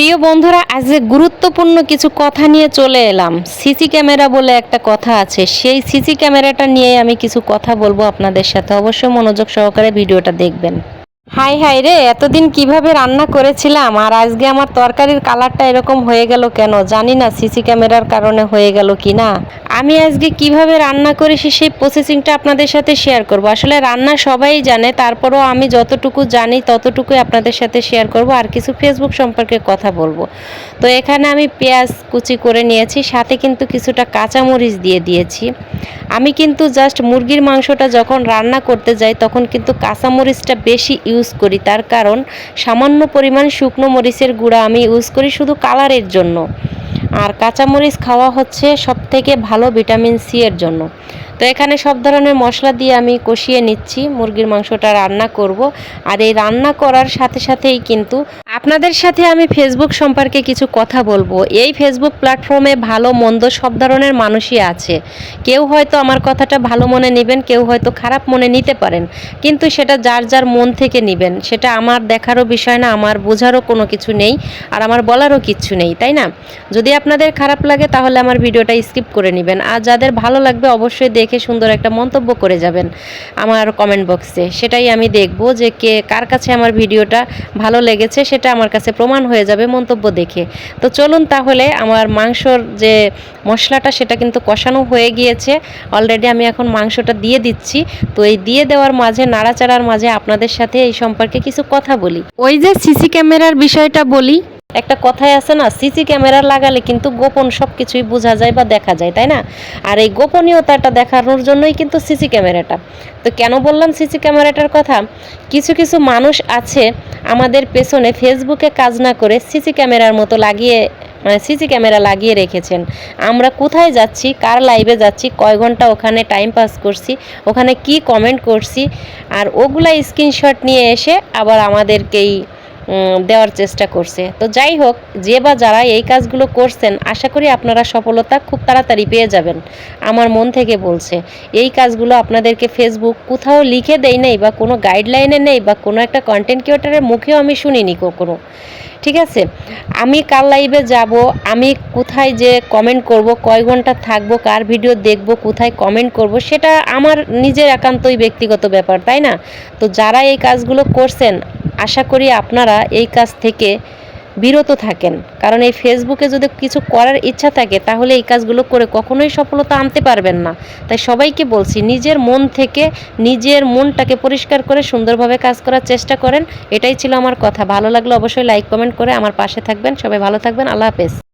প্রিয় বন্ধুরা আজকে গুরুত্বপূর্ণ কিছু কথা নিয়ে চলে এলাম। সিসি ক্যামেরা বলে একটা কথা আছে। সেই সিসি ক্যামেরাটা নিয়ে আমি কিছু কথা বলব আপনাদের সাথে। অবশ্যই মনোযোগ সহকারে ভিডিওটা দেখবেন। হাই হাই রে, এতদিন কীভাবে রান্না করেছিলাম? আর আজকে আমার তরকারির কালারটা এরকম হয়ে গেল কেন? জানি না, সিসি ক্যামেরার কারণে হয়ে গেল কি না? আমি আজকে কীভাবে রান্না করেছি সেই প্রসেসিংটা আপনাদের সাথে শেয়ার করব। আসলে রান্না সবাই জানে, তারপরেও আমি যতটুকু জানি ততটুকুই আপনাদের সাথে শেয়ার করব। আর কিছু ফেসবুক সম্পর্কে কথা বলব। তো এখানে আমি পেঁয়াজ কুচি করে নিয়েছি, সাথে কিন্তু কিছুটা কাঁচামরিচ দিয়ে দিয়েছি। আমি কিন্তু জাস্ট মুরগির মাংসটা যখন রান্না করতে যাই, তখন কিন্তু কাঁচামরিচটা বেশি ইউজ করি, তার কারণ সামান্য পরিমাণ শুকনো মরিচের গুঁড়া আমি ইউজ করি শুধু কালারের জন্য। আর কাঁচামরিচ খাওয়া হচ্ছে সবথেকে ভালো ভিটামিন সি এর জন্য। তো এখানে সব ধরনের মশলা দিয়ে আমি কষিয়ে নিচ্ছি, মুরগির মাংসটা রান্না করব। আর এই রান্না করার সাথে সাথেই কিন্তু আপনাদের সাথে আমি ফেসবুক সম্পর্কে কিছু কথা বলব। এই ফেসবুক প্ল্যাটফর্মে ভালো, মন্দ সব ধরনের মানুষই আছে। কেউ হয়তো আমার কথাটা ভালো মনে নেবেন, কেউ হয়তো খারাপ মনে নিতে পারেন। কিন্তু সেটা যার যার মন থেকে নেবেন। সেটা আমার দেখারও বিষয় না, আমার বোঝারও কোনো কিছু নেই, আর আমার বলারও কিচ্ছু নেই, তাই না? যদি আপনাদের খারাপ লাগে, তাহলে আমার ভিডিওটা স্কিপ করে নেবেন। আর যাদের ভালো লাগবে, অবশ্যই দেখে সুন্দর একটা মন্তব্য করে যাবেন আমার কমেন্ট বক্সে সেটাই আমি দেখব যে কে, কার কাছে আমার ভিডিওটা ভালো লেগেছে সেটা আমার কাছে প্রমাণ হয়ে যাবে মন্তব্য দেখে। তো চলুন তাহলে আমার মাংসর যে মশলাটা সেটা কিন্তু কষানো হয়ে গিয়েছে। অলরেডি আমি এখন মাংসটা দিয়ে দিচ্ছি। তো এই দিয়ে দেওয়ার মাঝে, নাড়াচাড়ার মাঝে আপনাদের সাথে এই সম্পর্কে কিছু কথা বলি। ওই যে সিসি ক্যামেরার বিষয়টা বলি একটা কথাই আছে না, সিসি ক্যামেরা লাগালে কিন্তু গোপন সব কিছুই বোঝা যায় বা দেখা যায়, তাই না? আর এই গোপনীয়তাটা দেখানোর জন্যই কিন্তু সিসি ক্যামেরাটা। তো কেন বললাম সিসি ক্যামেরাটার কথা? কিছু কিছু মানুষ আছে আমাদের পেছনে ফেসবুকে কাজ না করে সিসি ক্যামেরার মতো লাগিয়ে মানে সিসি ক্যামেরা লাগিয়ে রেখেছেন। আমরা কোথায় যাচ্ছি? কার লাইভে যাচ্ছি? কয় ঘণ্টা ওখানে টাইম পাস করছি? ওখানে কি কমেন্ট করছি? আর ওগুলা স্ক্রিনশট নিয়ে এসে আবার আমাদেরকেই দেওয়ার চেষ্টা করছে। তো যাই হোক, যে বা যারা এই কাজগুলো করছেন, আশা করি আপনারা সফলতা খুব তাড়াতাড়ি পেয়ে যাবেন। আমার মন থেকে বলছে, এই কাজগুলো আপনাদেরকে ফেসবুক কোথাও লিখে দেয় নেই বা কোনো গাইডলাইনে নেই বা কোনো একটা কন্টেন্ট ক্রিয়েটারের মুখেও আমি শুনিনি কখনো। ঠিক আছে? আমি কার লাইভে যাব, আমি কোথায় যে কমেন্ট করব, কয় ঘণ্টা থাকব, কার ভিডিও দেখব, কোথায় কমেন্ট করব, সেটা আমার নিজের একান্তই ব্যক্তিগত ব্যাপার, তাই না? তো যারা এই কাজগুলো করছেন আশা করি আপনারা এই কাজ থেকে বিরত থাকেন। কারণ এই ফেসবুকে যদি কিছু করার ইচ্ছা থাকে, তাহলে এই কাজগুলো করে কখনোই সফলতা আনতে পারবেন না। তাই সবাইকে বলছি, নিজের মন থেকে নিজের মনটাকে পরিষ্কার করে সুন্দরভাবে কাজ করার চেষ্টা করেন। এটাই ছিল আমার কথা। ভালো লাগলে অবশ্যই লাইক কমেন্ট করে আমার পাশে থাকবেন। সবাই ভালো থাকবেন। আল্লাহ হাফেজ।